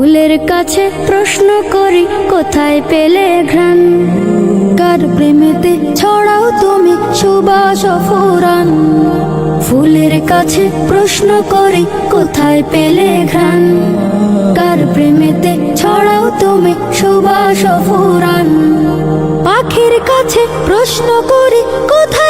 ফুলের কাছে প্রশ্ন করি, কোথায় পেলে ঘ্রাণ? কার প্রেমেতে ছড়াও তুমি সুবাস ফুরান ফুলের কাছে প্রশ্ন করি, কোথায় পেলে ঘ্রাণ? কার প্রেমেতে ছড়াও তুমি সুবাস ফুরান পাখির কাছে প্রশ্ন করি, কোথায়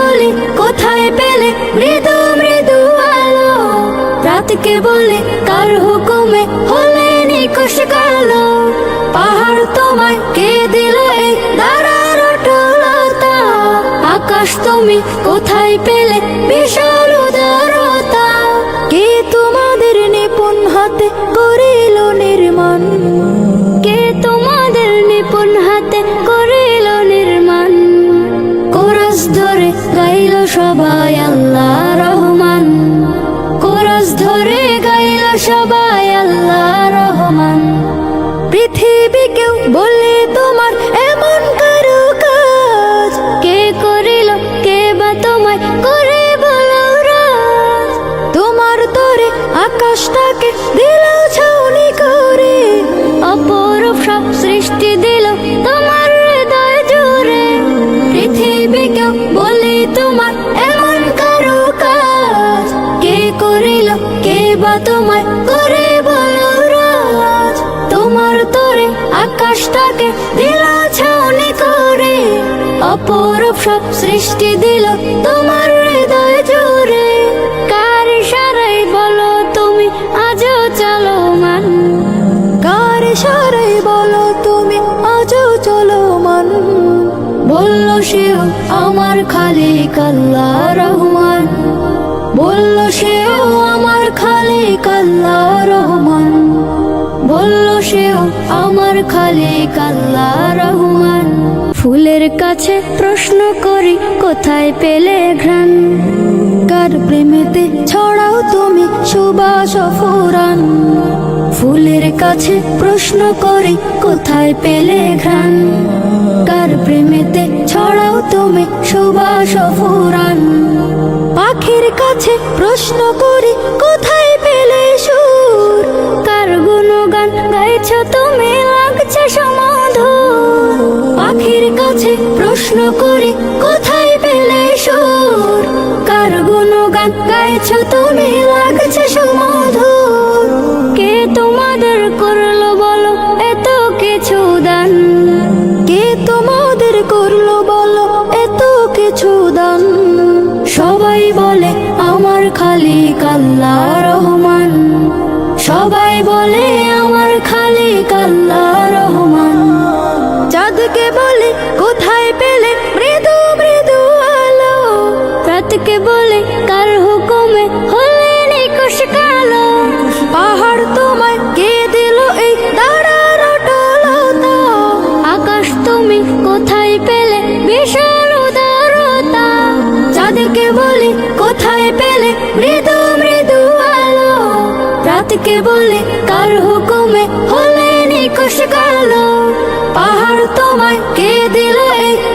বলে, কোথায় পেলে মৃদু মৃদু আলো? রাতকে বলে, কার হুকুমে হলে নিকশ কালো? পাহাড় তোমায় কে দিল এই দাঁড়ার অটলতা? আকাশ তুমি কোথায় পেলে বিশাল উদারতা? কে তোমাদের নিপুণ হাতে করিল আকাশটাকে দিল ছাউনি করে, অপরূপ সব সৃষ্টি দিল তোমার হৃদয় জুড়ে। পৃথিবীকেও বলে তোমার এমন কারও কাজ? কে করিল, কে বা তোমায় করে বলো রাজ? তোমার তরে আকাশটাকে দিল ছাউনি করে, অপরূপ সব সৃষ্টি দিল তোমার হৃদয় জুড়ে। কার সেও আমার খালিক আল্লাহ রহমান। বলল সেও আমার খালিক আল্লাহ রহমান। বলল সেও আমার খালিক আল্লাহ রহমান। ফুলের কাছে প্রশ্ন করি, কোথায় পেলে ঘ্রাণ? কার প্রেমেতে ছড়াও তুমি সুবাস ফুরান ফুলের কাছে প্রশ্ন করি, কোথায় পেলে ঘ্রাণ? তুমি সুবাস ফুরান। পাখির কাছে প্রশ্ন করি, কোথায় পেলে সুর? কার গুণগান গাইছ তুমি, লাগছে সমাধুর। পাখির কাছে প্রশ্ন করি, কোথায় পেলে সুর? কার গুণগান গাইছ তুমি, লাগছে আল্লাহ। রাতকে বলে কার হুকুমে? হলে নিকশ কালো পাহাড় তোমায় কে দিল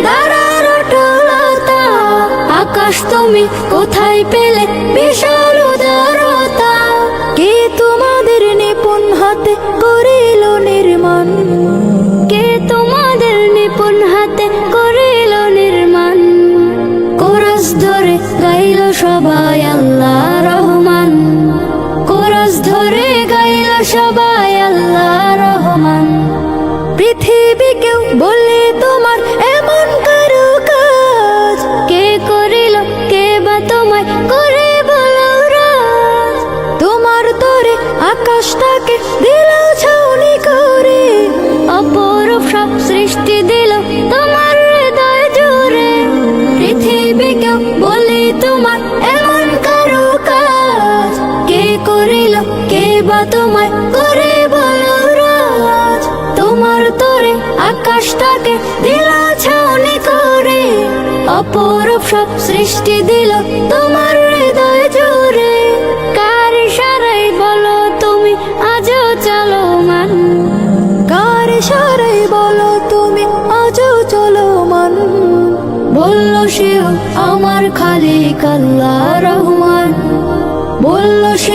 দাঁড়ার অটলতা আকাশ তুমি কোথায় পেলে বিশাল উদারতা? কে তোমাদের নিপুণ হাতে করিল নির্মাণ? কে তোমাদের নিপুণ হাতে করিল নির্মাণ? কোরস ধরে গাইল সবাই সবাই আল্লাহ রহমান। পৃথিবী কেউ বলে তোমার এমন কারও কাজ। কে করিল, কে বা তোমায় করে বলো রাজ। তোমার তরে আকাশটাকে দিল ছাউনি করে। অপরূপ সব সৃষ্টি দিল বা তোমায় করে বলো তোমার তরে আকাশটাকে দিল ছাউনি করে। অপরূপ সব সৃষ্টি দিল তোমার হৃদয় জুড়ে। কার ইশারাই বলো তুমি আজও চলো মান কার ইশারাই বলো তুমি আজও চলো মান বলল সেও আমার খালিক আল্লাহ রহমান। বলল সেও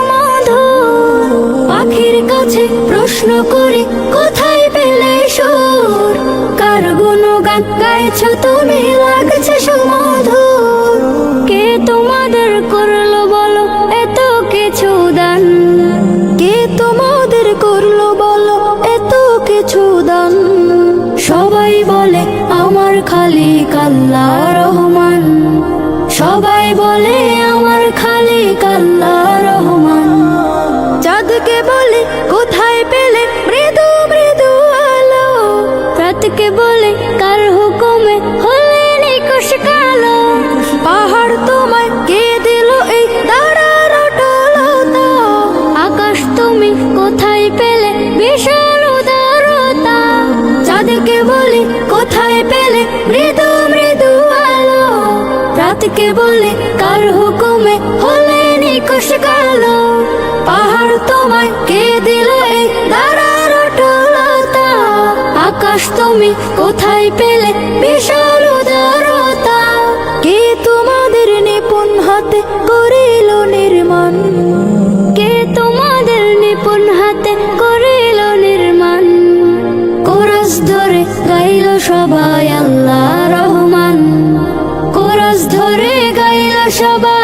প্রশ্ন করি, কোথায় পেলে সুর? কার গুণগান গাইছ তুমি? লাগছে সমাধুর। কে তোমাদের করল বলো, এত কিছু দান। কে তোমাদের করল বলো, এত কিছু দান। সবাই বলে, আমার খালি কাল্লা রহমান। সবাই বলে, আমার খালি কাল্লা রহমান। চাঁদকে বলে, কোথায় পেলে রাতকে বলে, কার হুকুমে হলে নিকশ কালো? পাহাড় তোমায় কে দিল দাঁড়ার অটলতা। আকাশ তুমি কোথায় পেলে বিশাল উদারতা? কে তোমাদের নিপুণ হাতে করিল নির্মাণ? রহমান